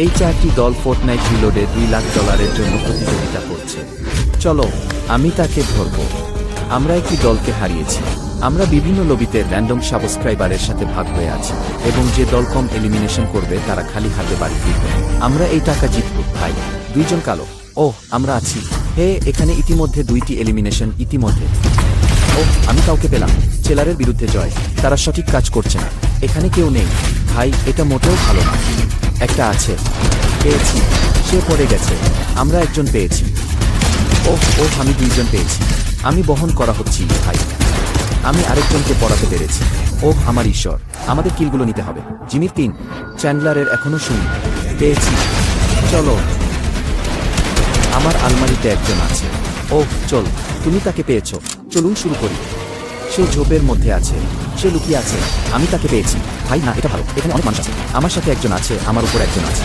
এই চারটি দল ফোর্টনাইট রিলোডে দুই লাখ ডলারের জন্য প্রতিযোগিতা করছে। চলো, আমি তাকে ধরব। আমরা একটি দলকে হারিয়েছি। আমরা বিভিন্ন লবিতে র্যান্ডম সাবস্ক্রাইবারের সাথে ভাগ হয়ে আছি এবং যে দল কম এলিমিনেশন করবে, তারা খালি হাতে বাড়ি ফিরবে। আমরা এই টাকা জিতব, ভাই। দুইজন কালো। ওহ, আমরা আছি। হে, এখানে ইতিমধ্যে দুইটি এলিমিনেশন ইতিমধ্যে। ও আমি কাউকে পেলাম। চেলারের বিরুদ্ধে জয়। তারা সঠিক কাজ করছে না। এখানে কেউ নেই। ভাই, এটা মোটেও ভালো না। একটা আছে। পেয়েছি। সে পড়ে গেছে। আমরা একজন পেয়েছি। ও ও আমি দুইজন পেয়েছি। আমি বহন করা হচ্ছি, ভাই। আমি আরেকজনকে পড়াতে পেরেছি। ও আমার ঈশ্বর। আমাদের কিলগুলো নিতে হবে। জিমির তিন। চ্যান্ডলারের এখনও শুনি। পেয়েছি। চলো। আমার আলমারিতে একজন আছে। ও চল। তুমি তাকে পেয়েছ। চলুন শুরু করি। সে ঝোপের মধ্যে আছে। সে লুকিয়ে আছে। আমি তাকে পেয়েছি। ভাই, না, এটা ভালো। এখানে অনেক মানুষ আছে। আমার সাথে একজন আছে, আমার উপর একজন আছে।